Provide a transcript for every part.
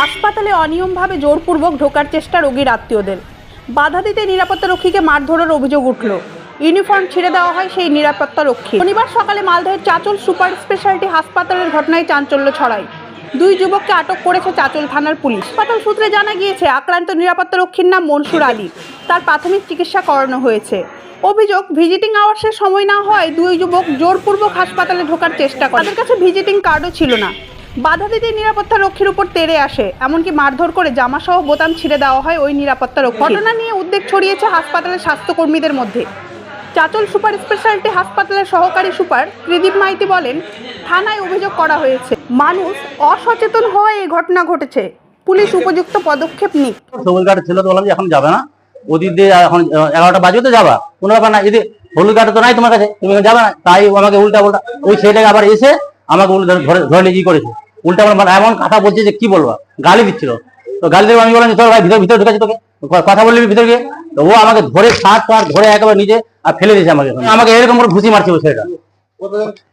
হাসপাতালে অনিয়মভাবে জোরপূর্বক ঢোকার চেষ্টা রোগীর আত্মীয়দের। বাধা দিতে নিরাপত্তা রক্ষীকে মারধরের অভিযোগ উঠল। ইউনিফর্ম ছিঁড়ে দেওয়া হয় সেই নিরাপত্তা রক্ষী শনিবার সকালে মালদহের চাচল সুপার স্পেশালিটি হাসপাতালের ঘটনায় চাঞ্চল্য ছড়ায়। দুই যুবককে আটক করেছে চাচল থানার পুলিশ। হাসপাতাল সূত্রে জানা গিয়েছে, আক্রান্ত নিরাপত্তা রক্ষীর নাম মনসুর আলী। তার প্রাথমিক চিকিৎসা করানো হয়েছে। অভিযোগ, ভিজিটিং আওয়ার্সের সময় না হয় দুই যুবক জোরপূর্বক হাসপাতালে ঢোকার চেষ্টা করে। তাদের কাছে ভিজিটিং কার্ডও ছিল না। বাধা দিতে নিরাপত্তা রক্ষীর উপর তেড়ে আসে, এমনকি মারধর করে জামাসহ বোতাম ছিঁড়ে দেওয়া হয় ওই নিরাপত্তা রক্ষী ঘটনা নিয়ে উদ্বেগ ছড়িয়েছে হাসপাতালের স্বাস্থ্যকর্মীদের মধ্যে। চাচল সুপার স্পেশালিটি হাসপাতালের সহকারী সুপার ত্রিদীপ মাইতি বলেন, থানায় অভিযোগ করা হয়েছে, মানুষ অসচেতন হওয়ায় এই ঘটনা ঘটেছে। পুলিশ উপযুক্ত পদক্ষেপ নিক। সবুজ গাড়ি ছিল তো বললাম যে এখন যাবে না। ওদিক দিয়ে এখন এগারোটা বাজে তো যাবা। কোনো ব্যাপার না, যদি হলুদ গাড়ি তো নাই তোমার কাছে, তুমি যাবে না। তাই আমাকে উল্টা উল্টা ওই ছেলেটাকে আবার এসে আমাকে উল্টা ধরে, ধরে- নিয়ে করেছে? উল্টা মানে এমন কথা বলছে যে কি বলব? গালি দিচ্ছিল। তো গালি দেবো আমি বললাম তোর ভাই, ভিতরে ভিতরে ঢুকেছে তোকে? কথা বললি ভিতরে গিয়ে? তো ও আমাকে ধরে সাত পার ধরে একেবারে নিজে, আর ফেলে দিয়েছে আমাকে। আমাকে এরকম করে ঘুষি মারছে ছেলেটা।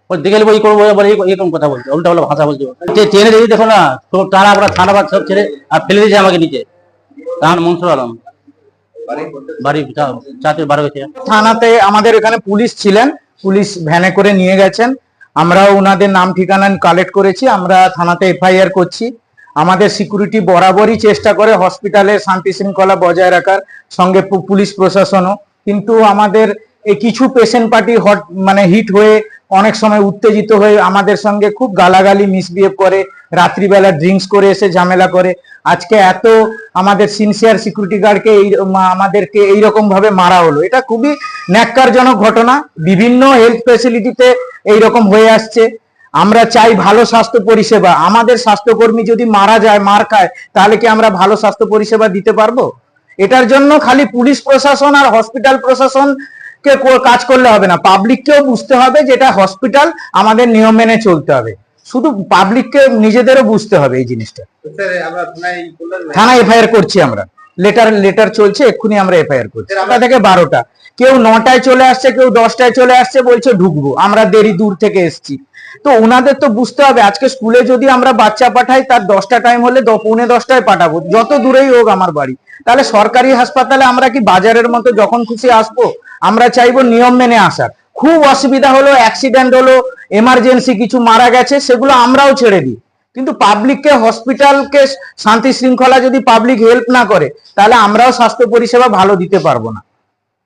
ওই দেখে নেব এই করব বলে এরকম কথা বলছে, উল্টা উল্টা ভাষা বলছে। ট্রেনে দেখি, দেখো না, সব টানা পড়া থানা বাদ সব ছেড়ে, আর ফেলে দিয়েছে আমাকে নিচে। তাহার মনসুর আলম। বাড়ি চা- বারো থানাতে আমাদের এখানে পুলিশ ছিলেন, পুলিশ ভ্যানে করে নিয়ে গেছেন। আমরাও ওনাদের নাম ঠিকানা কালেক্ট করেছি, আমরা থানাতে এফআইআর করছি। আমাদের সিকিউরিটি বরাবরই চেষ্টা করে হসপিটালে শান্তি শৃঙ্খলা বজায় রাখার, সঙ্গে পুলিশ প্রশাসনও। কিন্তু আমাদের এই কিছু পেশেন্ট পার্টি হট মানে হিট হয়ে অনেক সময় উত্তেজিত হয়ে আমাদের সঙ্গে খুব গালাগালি মিসবিহেভ করে, রাত্রিবেলা ড্রিঙ্কস করে এসে ঝামেলা করে। আজকে এত আমাদের সিনসিয়ার সিকিউরিটি গার্ডকে এই আমাদেরকে এইরকম ভাবে মারা হলো। এটা খুবই ন্যাক্কারজনক ঘটনা। বিভিন্ন হেলথ ফেসিলিটিতে এইরকম হয়ে আসছে। আমরা চাই ভালো স্বাস্থ্য পরিষেবা। আমাদের স্বাস্থ্যকর্মী যদি মারা যায়, মার খায়, তাহলে কি আমরা ভালো স্বাস্থ্য পরিষেবা দিতে পারব? এটার জন্য খালি পুলিশ প্রশাসন আর হসপিটাল প্রশাসন কে কাজ করলে হবে না। পাবলিককেও বুঝতে হবে যেটা হসপিটাল আমাদের নিয়ম মেনে চলতে হবে। শুধু পাবলিককে নিজেদেরও বুঝতে হবে এই জিনিসটা। থানায় এফআইআর করছি আমরা। লেটার লেটার চলছে, এক্ষুনি আমরা এফআইআর করছি। নটা থেকে বারোটা। কেউ নটায় চলে আসছে, কেউ দশটায় চলে আসছে, বলছে ঢুকবো। আমরা দেরি দূর থেকে এসছি। তো ওনাদের তো বুঝতে হবে, আজকে স্কুলে যদি আমরা বাচ্চা পাঠাই, তার দশটা টাইম হলে পৌনে দশটায় পাঠাবো। যত দূরেই হোক আমার বাড়ি। তাহলে সরকারি হাসপাতালে আমরা কি বাজারের মতো যখন খুশি আসব, আমরা চাইব নিয়ম মেনে আসার। খুব অসুবিধা হলো অ্যাক্সিডেন্ট হলো এমার্জেন্সি কিছু মারা গেছে, সেগুলো আমরাও ছেড়ে দিই। কিন্তু পাবলিককে হসপিটালকে শান্তি শৃঙ্খলা যদি পাবলিক হেল্প না করে, তাহলে আমরাও স্বাস্থ্য পরিষেবা ভালো দিতে পারব না।